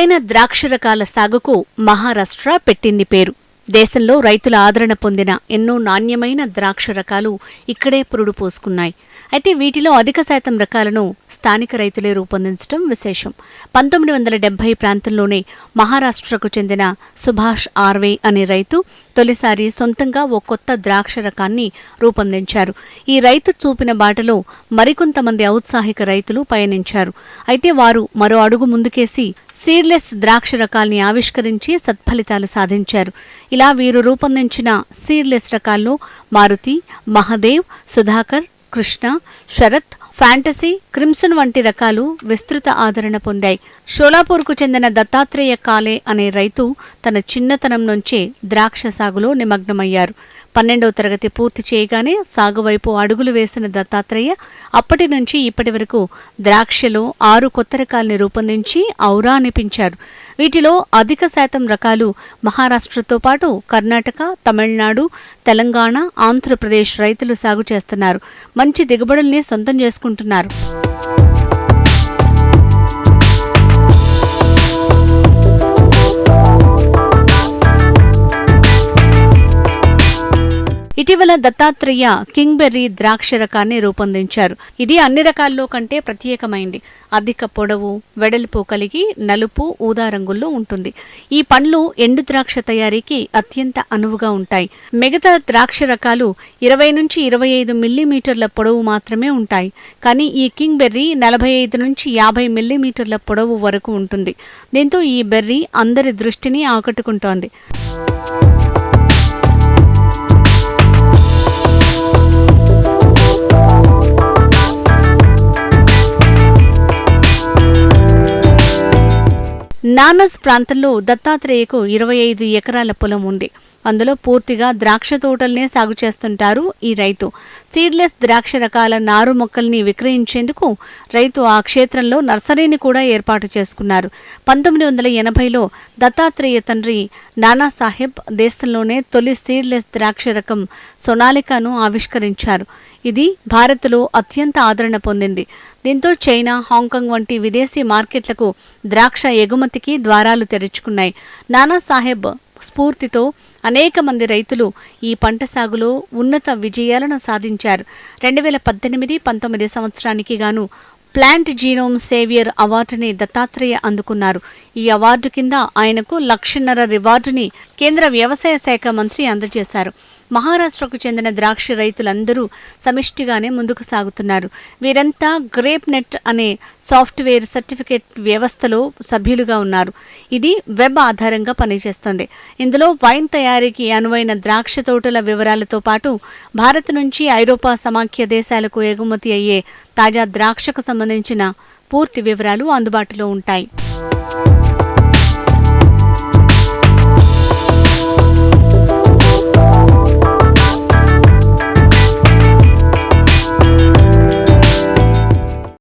మేలైన ద్రాక్ష రకాల సాగుకు మహారాష్ట్ర పెట్టింది పేరు. దేశంలో రైతుల ఆదరణ పొందిన ఎన్నో నాణ్యమైన ద్రాక్ష రకాలు ఇక్కడే పురుడు పోసుకున్నాయి. అయితే వీటిలో అధిక శాతం రకాలను స్థానిక రైతులే రూపొందించడం విశేషం. పంతొమ్మిది వందల డెబ్బై ప్రాంతంలోనే మహారాష్ట్రకు చెందిన సుభాష్ ఆర్వే అనే రైతు తొలిసారి సొంతంగా ఓ కొత్త ద్రాక్ష రకాన్ని రూపొందించారు. ఈ రైతు చూపిన బాటలో మరికొంతమంది ఔత్సాహిక రైతులు పయనించారు. అయితే వారు మరో అడుగు ముందుకేసి సీడ్లెస్ ద్రాక్ష రకాల్ని ఆవిష్కరించి సత్ఫలితాలు సాధించారు. ఇలా వీరు రూపొందించిన సీడ్లెస్ రకాల్లో మారుతి మహదేవ్ సుధాకర్ కృష్ణ శరత్ ఫ్యాంటసీ క్రిమ్సన్ వంటి రకాలు విస్తృత ఆదరణ పొందాయి. షోలాపూర్కు చెందిన దత్తాత్రేయ కాలే అనే రైతు తన చిన్నతనం నుంచే ద్రాక్ష సాగులో నిమగ్నమయ్యారు. పన్నెండవ తరగతి పూర్తి చేయగానే సాగువైపు అడుగులు వేసిన దత్తాత్రేయ అప్పటి నుంచి ఇప్పటి వరకు ద్రాక్షలో ఆరు కొత్త రకాల్ని రూపొందించి ఔరా అనిపించారు. వీటిలో అధిక శాతం రకాలు మహారాష్ట్రతో పాటు కర్ణాటక తమిళనాడు తెలంగాణ ఆంధ్రప్రదేశ్ రైతులు సాగు చేస్తున్నారు. మంచి దిగుబడుల్ని సొంతం చేసుకుంటున్నారు. ఇటీవల దత్తాత్రేయ కింగ్బెర్రీ ద్రాక్ష రకాన్ని రూపొందించారు. ఇది అన్ని రకాల్లో కంటే ప్రత్యేకమైంది. అధిక పొడవు వెడల్పు కలిగి నలుపు ఊదా రంగుల్లో ఉంటుంది. ఈ పండ్లు ఎండు ద్రాక్ష తయారీకి అత్యంత అనువుగా ఉంటాయి. మిగతా ద్రాక్ష రకాలు ఇరవై నుంచి ఇరవై ఐదు మిల్లీమీటర్ల పొడవు మాత్రమే ఉంటాయి. కానీ ఈ కింగ్ బెర్రీ నలభై ఐదు నుంచి యాభై మిల్లీమీటర్ల పొడవు వరకు ఉంటుంది. దీంతో ఈ బెర్రీ అందరి దృష్టిని ఆకట్టుకుంటోంది. నానస్ ప్రాంతంలో దత్తాత్రేయకు ఇరవై ఐదు ఎకరాల పొలం ఉంది. అందులో పూర్తిగా ద్రాక్ష తోటల్నే సాగు చేస్తుంటారు ఈ రైతు. సీడ్లెస్ ద్రాక్ష రకాల నారు మొక్కల్ని విక్రయించేందుకు రైతు ఆ క్షేత్రంలో నర్సరీని కూడా ఏర్పాటు చేసుకున్నారు. పంతొమ్మిది వందల ఎనభైలో దత్తాత్రేయ తండ్రి నానాసాహెబ్ దేశంలోనే తొలి సీడ్లెస్ ద్రాక్ష రకం సొనాలికాను ఆవిష్కరించారు. ఇది భారత్లో అత్యంత ఆదరణ పొందింది. దీంతో చైనా హాంకాంగ్ వంటి విదేశీ మార్కెట్లకు ద్రాక్ష ఎగుమతికి ద్వారాలు తెరుచుకున్నాయి. నానాసాహెబ్ స్ఫూర్తితో అనేక మంది రైతులు ఈ పంట సాగులో ఉన్నత విజయాలను సాధించారు. రెండు వేల పద్దెనిమిది పంతొమ్మిది సంవత్సరానికి గాను ప్లాంట్ జీనోమ్ సేవియర్ అవార్డుని దత్తాత్రేయ అందుకున్నారు. ఈ అవార్డు కింద ఆయనకు లక్షన్నర రివార్డుని కేంద్ర వ్యవసాయ శాఖ మంత్రి అందజేశారు. మహారాష్ట్రకు చెందిన ద్రాక్ష రైతులందరూ సమిష్టిగానే ముందుకు సాగుతున్నారు. వీరంతా గ్రేప్ నెట్ అనే సాఫ్ట్వేర్ సర్టిఫికేట్ వ్యవస్థలో సభ్యులుగా ఉన్నారు. ఇది వెబ్ ఆధారంగా పనిచేస్తుంది. ఇందులో వైన్ తయారీకి అనువైన ద్రాక్ష తోటల వివరాలతో పాటు భారత్ నుంచి ఐరోపా సమాఖ్య దేశాలకు ఎగుమతి అయ్యే తాజా ద్రాక్షకు సంబంధించిన పూర్తి వివరాలు అందుబాటులో ఉంటాయి.